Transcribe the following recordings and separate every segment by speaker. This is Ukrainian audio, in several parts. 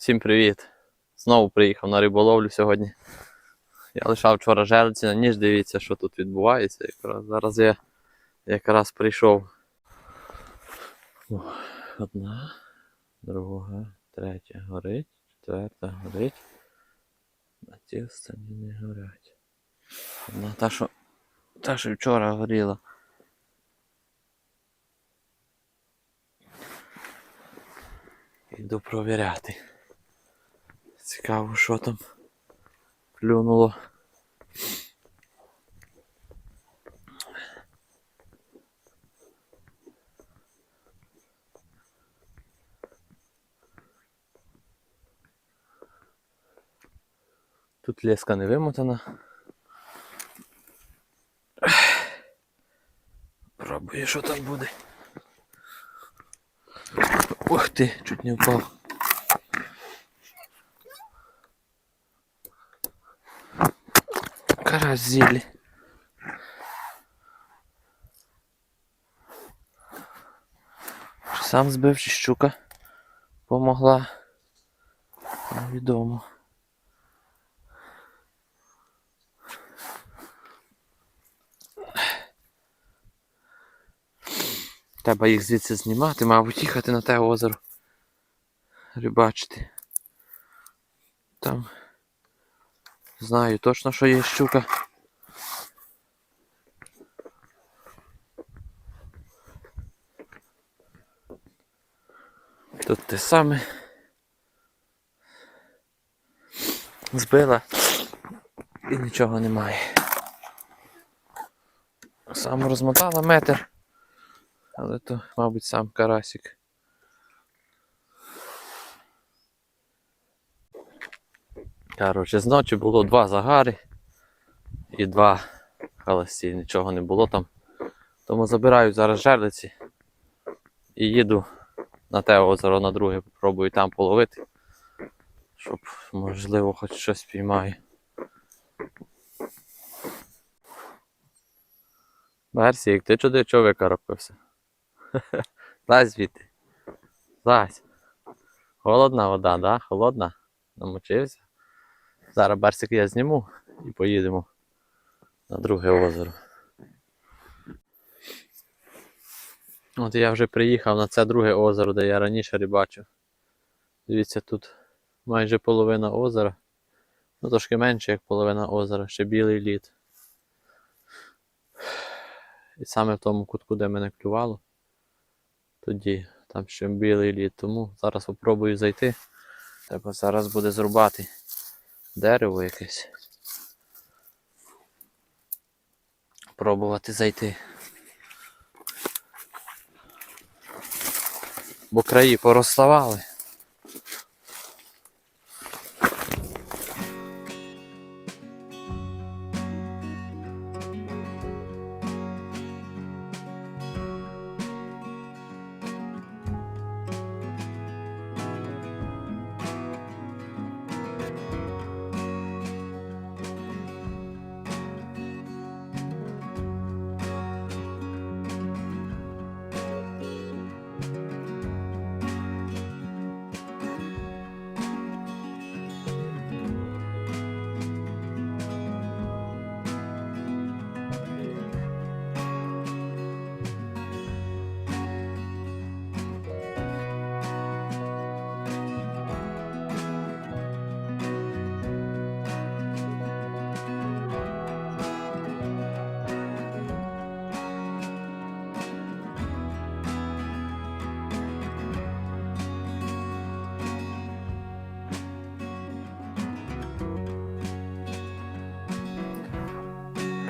Speaker 1: Всім привіт! Знову приїхав на риболовлю сьогодні. Я лишав вчора жерлиці на ніж, дивіться, що тут відбувається. Якраз зараз я якраз прийшов. Одна, друга, третя горить, четверта горить. А ті останні не горять. Одна та, що, та, що вчора горіла. Іду провіряти. Цікаво, що там плюнуло. Тут леска не вимотана. Пробую, що там буде. Ух ти, чуть не впав. Чи Сам збив чи щука помогла. Невідомо. Треба їх звідси знімати, мабуть, їхати на те озеро. Рибачити. Там знаю точно, що є щука. Тут те саме. Збила і нічого немає. Сам розмотала метр. Але то, мабуть, сам карасик. Коротше, зночі було два загари і два холості, нічого не було там. Тому забираю зараз жерлиці і їду на те озеро на друге, попробую там половити, щоб можливо хоч щось піймаю. Мерсік, ти чуди чого викарабкався? Злазь звідти. Злазь. Холодна вода, да? Холодна? Намочився. Зараз барсик я зніму і поїдемо на друге озеро. От я вже приїхав на це друге озеро, де я раніше рибачив. Дивіться, тут майже половина озера. Ну трошки менше, як половина озера, ще білий лід. І саме в тому кутку, де мене клювало, тоді там ще білий лід. Тому зараз спробую зайти. Треба зараз буде зрубати дерево якесь. Пробувати зайти. Бо краї порозставали.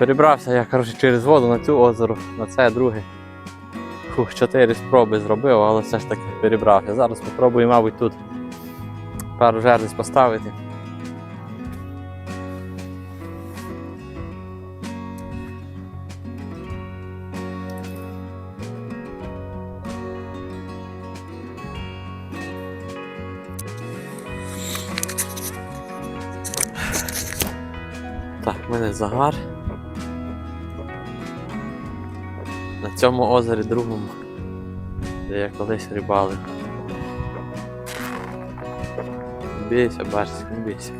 Speaker 1: Перебрався я коротше, через воду на цю озеро, на це друге. Фух, чотири спроби зробив, але все ж таки перебрався. Зараз спробую, мабуть, тут пару жердець поставити. Так, в мене загар. Цьому озері другому, де я колись рибалив. бійся, Барсик, не бійся.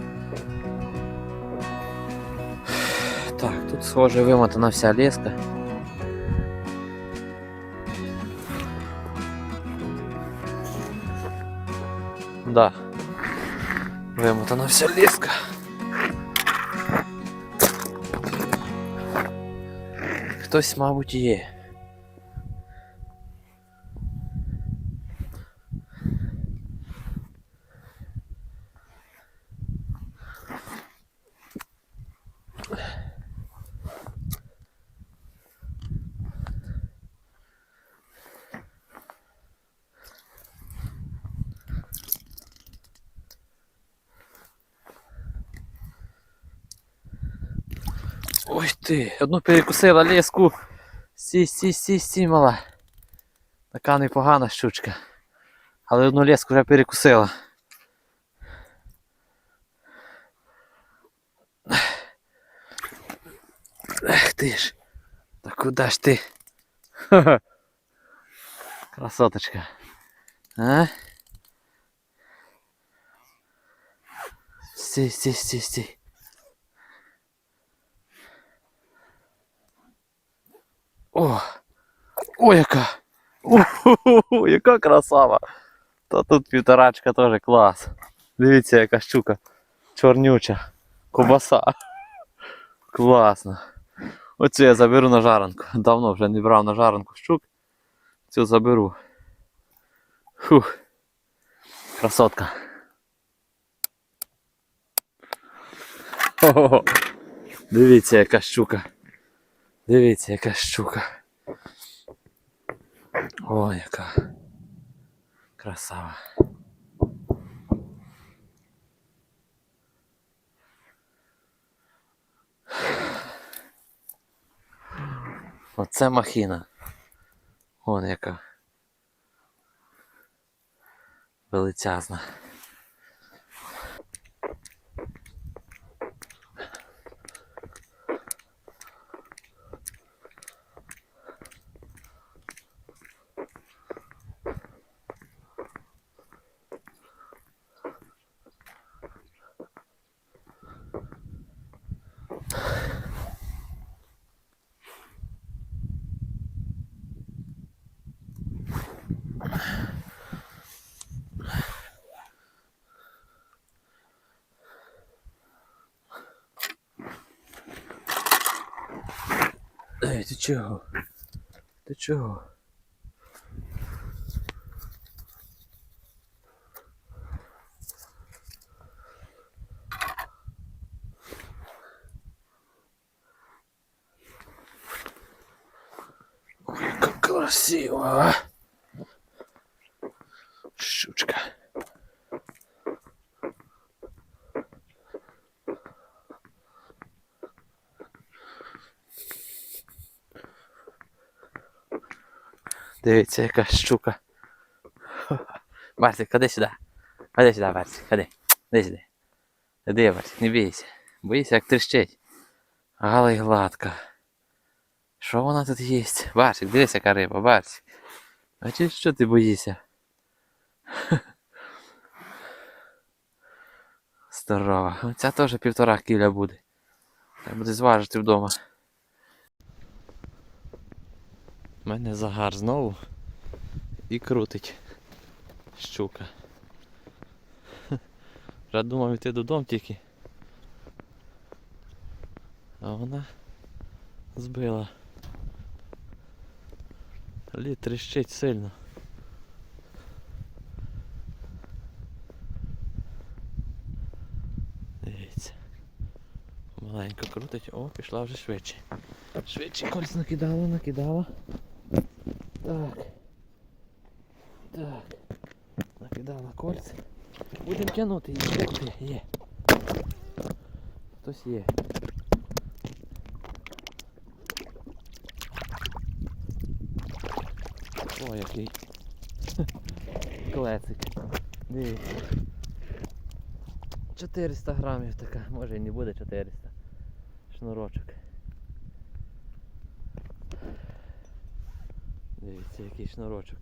Speaker 1: Так, тут схоже вимотана вся леска. Да. Вимотана вся леска. Хтось, мабуть, є. Ой ти, одну перекусила леску. Стій, стій, стій, стій, мала. Така непогана щучка. Але одну леску вже перекусила. Ех ти ж. Та куди ж ти? Ха-ха. Красоточка. А? Стій, стій, стій, стій. О! О, яка! О, яка красава! Та тут півторачка теж клас. Дивіться, яка щука. Чорнюча. Кобаса. Класно. Оцю я заберу на жаранку. Давно вже не брав на жаранку щук. Цю заберу. Фух. Красотка. Ого. Дивіться, яка щука. Дивіться, яка щука. О, яка красава. Оце махіна. Вон яка. Величезна. Ей, ти чого? Ти чого? Ой, как красиво, а? Дивіться, яка щука. Барсик, ходи сюди. Ходи сюди, Барсик, ходи. Ходи сюди. Іди, Барсик, не бійся. Боїся, як тріщить. Гала й гладка. Що вона тут їсть? Барсик, дивись, яка риба, Барсик. А чи що ти боїшся? Здорова. Оця теж півтора кіля буде. Треба буде зважити вдома. У мене загар знову і крутить щука. Вже думав йти додому тільки. А вона збила. Лід тріщить сильно. Дивіться. Маленько крутить. О, пішла вже швидше. Швидше кольць накидала, накидала. Так. Так. Накидала кольця. Будемо тягнути її. Є. Хтось є. О, який. Клецик. Дивіться. 400 грамів така, може і не буде 400. Шнурочок. Дивіться, який шнурочок.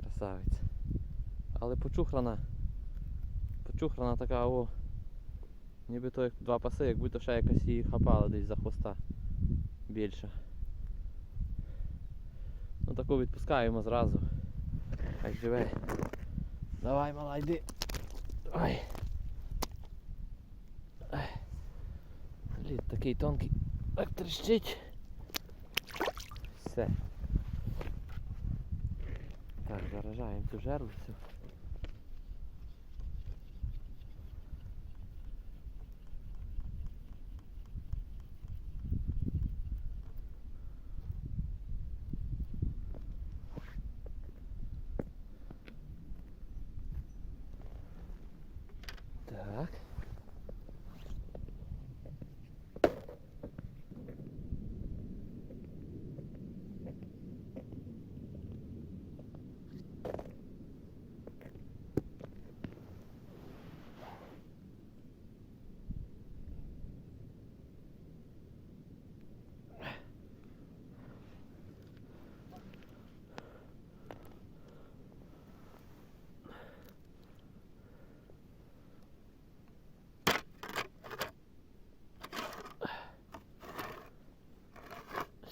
Speaker 1: Красавець. Але почухрана. розчухрана така, о. Ніби то як два паси, як будто ще якась її хапала десь за хвоста. Більше. Ну таку відпускаємо зразу. Хай живе. Давай, мала, йди. Ой. Лід такий тонкий. Так трещить. Все. Так, заражаємо цю жерлицю. Так.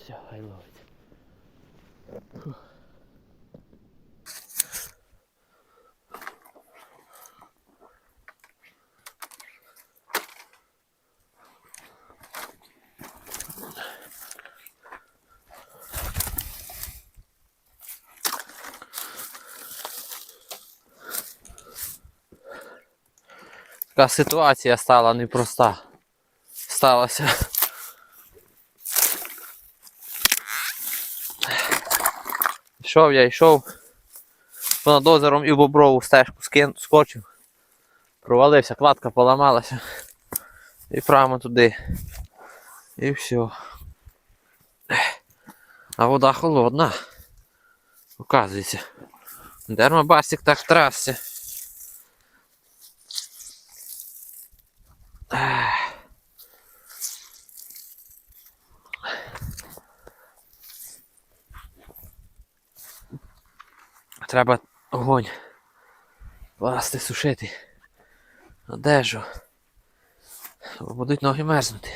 Speaker 1: Все, хай ловить. Така ситуація стала непроста. Сталася. Йшов я йшов. Понад озером і в боброву стежку скин, скочив. Провалився, кладка поламалася. І прямо туди. І все. А вода холодна. Оказується. Дермобастик так трасся. Треба огонь. Власти сушити. Одежу. Бо будуть ноги мерзнути.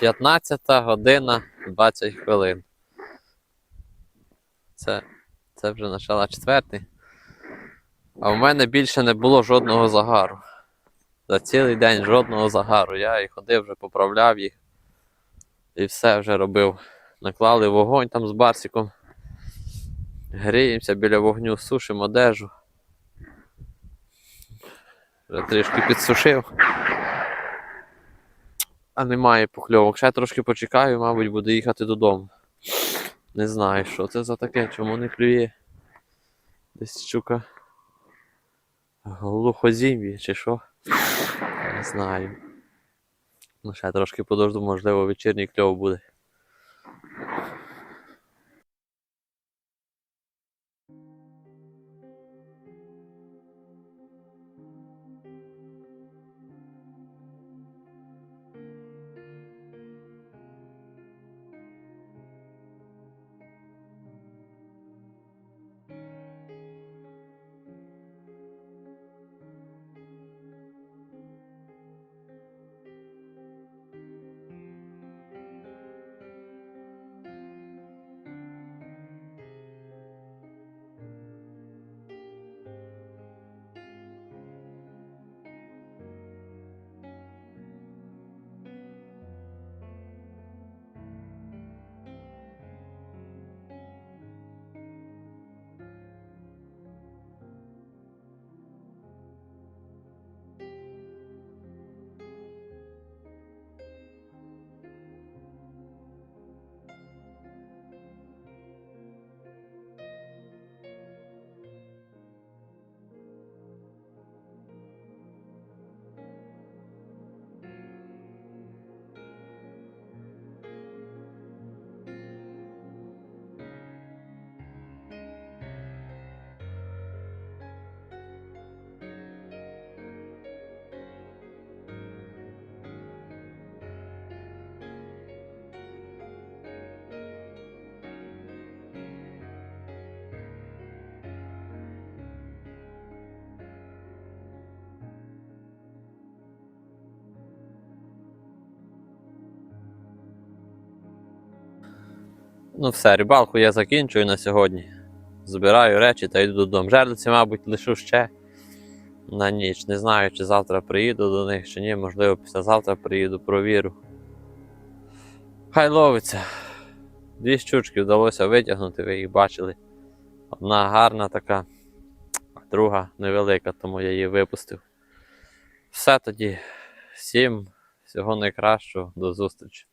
Speaker 1: П'ятнадцята година 20 хвилин. Це, це вже почала четвертий. А в мене більше не було жодного загару. За цілий день жодного загару. Я і ходив, вже поправляв їх. І все вже робив. Наклали вогонь там з барсиком. Гріємося біля вогню, сушимо одежу. Вже трішки підсушив. А немає покльовок. Ще трошки почекаю, мабуть, буду їхати додому. Не знаю, що це за таке, чому не клює. Десь щука. Глухозім'ї чи що. Не знаю. Ну, ще трошки подожду, можливо, вечірній кльов буде. Ну все, рибалку я закінчую на сьогодні. Збираю речі та йду додому. Жерлиці, мабуть, лишу ще на ніч. Не знаю, чи завтра приїду до них, чи ні. Можливо, післязавтра приїду, провірю. Хай ловиться. Дві щучки вдалося витягнути, ви їх бачили. Одна гарна така, а друга невелика, тому я її випустив. Все тоді. Всім всього найкращого, до зустрічі.